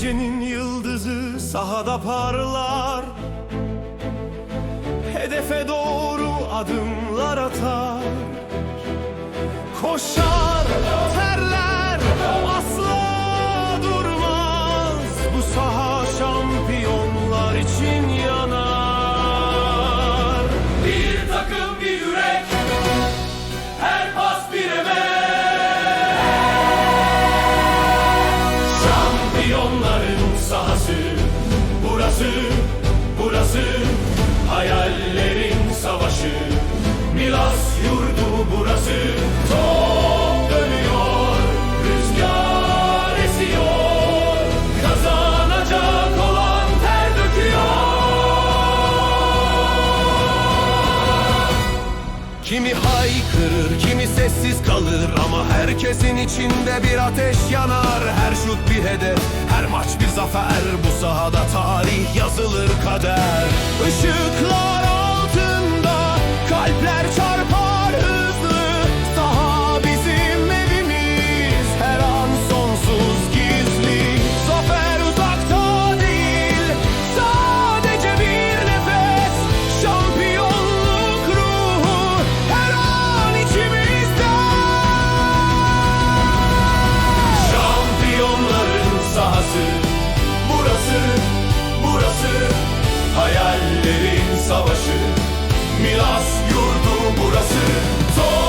Gecenin yıldızı sahada parlar. Hedefe doğru adımlar atar. Koşar, terler, asla durmaz. Bu saha şampiyonlar için haykırır, kimi sessiz kalır Ama herkesin içinde bir ateş yanar. Her şut bir hedef, her maç bir zafer. Bu sahada tarih yazılır kader. Işıklar Milas yurdu burası. Zor